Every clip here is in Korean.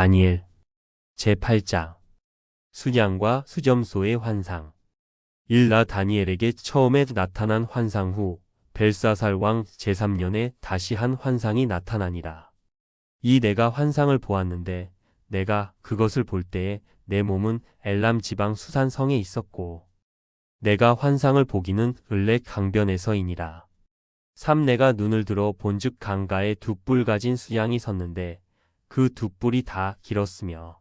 다니엘 제8장 수냥과 수점소의 환상 1나 다니엘에게 처음에 나타난 환상 후 벨사살 왕 제3년에 다시 한 환상이 나타나니라. 이 내가 환상을 보았는데 내가 그것을 볼 때에 내 몸은 엘람 지방 수산성에 있었고 내가 환상을 보기는 을레 강변에서이니라. 3 내가 눈을 들어 본즉 강가에 두 뿔 가진 수양이 섰는데 그 두 뿔이 다 길었으며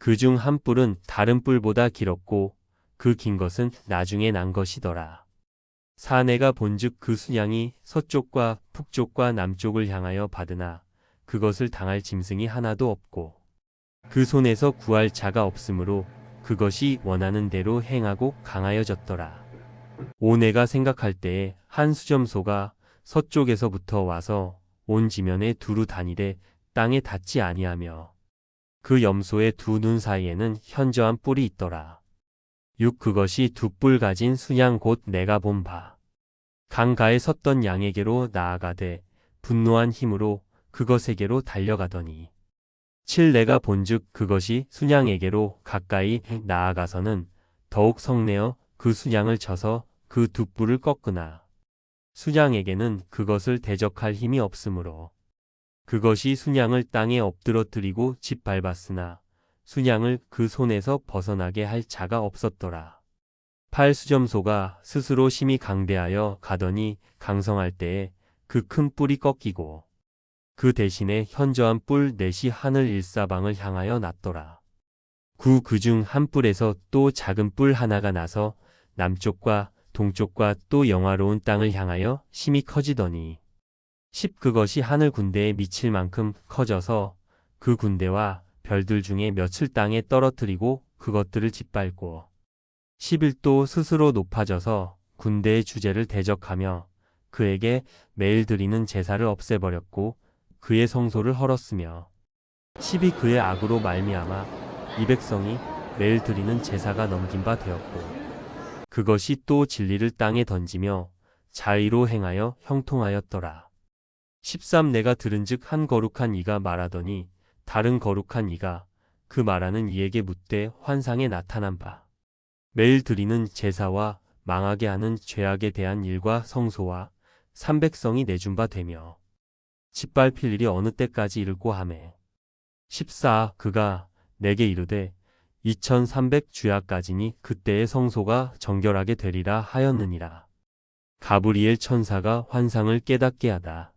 그 중 한 뿔은 다른 뿔보다 길었고 그 긴 것은 나중에 난 것이더라. 사내가 본즉 그 수양이 서쪽과 북쪽과 남쪽을 향하여 받으나 그것을 당할 짐승이 하나도 없고 그 손에서 구할 자가 없으므로 그것이 원하는 대로 행하고 강하여졌더라. 오 내가 생각할 때에 한 수점소가 서쪽에서부터 와서 온 지면에 두루 다니되 땅에 닿지 아니하며 그 염소의 두 눈 사이에는 현저한 뿔이 있더라. 6 그것이 두 뿔 가진 수양 곧 내가 본 바. 강가에 섰던 양에게로 나아가되 분노한 힘으로 그것에게로 달려가더니 7 내가 본즉 그것이 순양에게로 가까이 나아가서는 더욱 성내어 그 순양을 쳐서 그 두 뿔을 꺾으나 순양에게는 그것을 대적할 힘이 없으므로 그것이 순양을 땅에 엎드러뜨리고 짓밟았으나 순양을 그 손에서 벗어나게 할 자가 없었더라. 팔수점소가 스스로 심히 강대하여 가더니 강성할 때에 그 큰 뿔이 꺾이고 그 대신에 현저한 뿔 넷이 하늘 일사방을 향하여 났더라. 구 그 중 한 뿔에서 또 작은 뿔 하나가 나서 남쪽과 동쪽과 또 영화로운 땅을 향하여 심히 커지더니 10 그것이 하늘 군대에 미칠 만큼 커져서 그 군대와 별들 중에 며칠 땅에 떨어뜨리고 그것들을 짓밟고 11도 스스로 높아져서 군대의 주제를 대적하며 그에게 매일 드리는 제사를 없애버렸고 그의 성소를 헐었으며 10이 그의 악으로 말미암아 이 백성이 매일 드리는 제사가 넘긴 바 되었고 그것이 또 진리를 땅에 던지며 자의로 행하여 형통하였더라. 13 내가 들은즉 한 거룩한 이가 말하더니 다른 거룩한 이가 그 말하는 이에게 묻되 환상에 나타난 바 매일 드리는 제사와 망하게 하는 죄악에 대한 일과 성소와 삼백성이 내준 바 되며 짓밟힐 일이 어느 때까지 이르고 하매 14 그가 내게 이르되 2300 주야까지니 그때의 성소가 정결하게 되리라 하였느니라. 가브리엘 천사가 환상을 깨닫게 하다.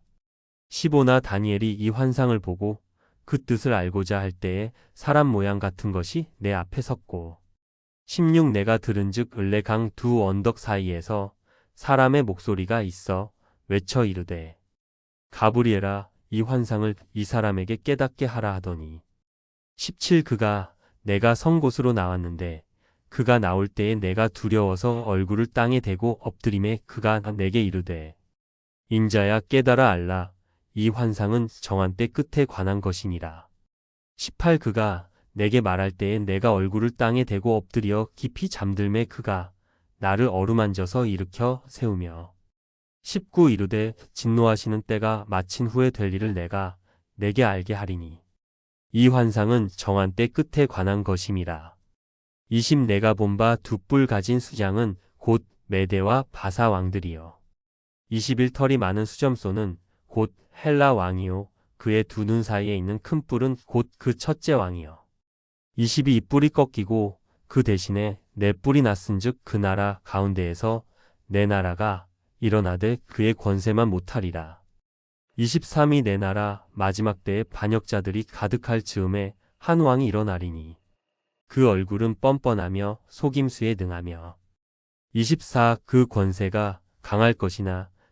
15나 다니엘이 이 환상을 보고 그 뜻을 알고자 할 때에 사람 모양 같은 것이 내 앞에 섰고 16 내가 들은즉 을레강 두 언덕 사이에서 사람의 목소리가 있어 외쳐 이르되 가브리엘아 이 환상을 이 사람에게 깨닫게 하라 하더니 17 그가 내가 성 곳으로 나왔는데 그가 나올 때에 내가 두려워서 얼굴을 땅에 대고 엎드림에 그가 내게 이르되 인자야 깨달아 알라 이 환상은 정한 때 끝에 관한 것이니라. 18 그가 내게 말할 때에 내가 얼굴을 땅에 대고 엎드려 깊이 잠들매 그가 나를 어루만져서 일으켜 세우며 19 이르되 진노하시는 때가 마친 후에 될 일을 내가 내게 알게 하리니 이 환상은 정한 때 끝에 관한 것임이라. 20 내가 본 바 두 뿔 가진 수장은 곧 메대와 바사 왕들이요. 21 털이 많은 수점소는 곧 헬라 왕이요. 그의 두 눈 사이에 있는 큰 뿔은 곧 그 첫째 왕이요. 22 뿔이 꺾이고 그 대신에 내 뿔이 났은즉 그 나라 가운데에서 내 나라가 일어나되 그의 권세만 못하리라. 23이 내 나라 마지막 때에 반역자들이 가득할 즈음에 한 왕이 일어나리니 그 얼굴은 뻔뻔하며 속임수에 능하며 24 그 권세가 강할 것이나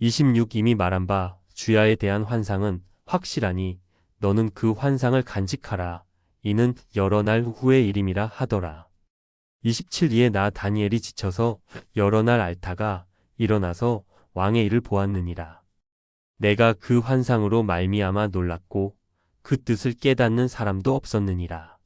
26 이미 말한 바 주야에 대한 환상은 확실하니 너는 그 환상을 간직하라 이는 여러 날 후의 일임이라 하더라. 27리에 나 다니엘이 지쳐서 여러 날 앓다가 일어나서 왕의 일을 보았느니라. 내가 그 환상으로 말미암아 놀랐고 그 뜻을 깨닫는 사람도 없었느니라.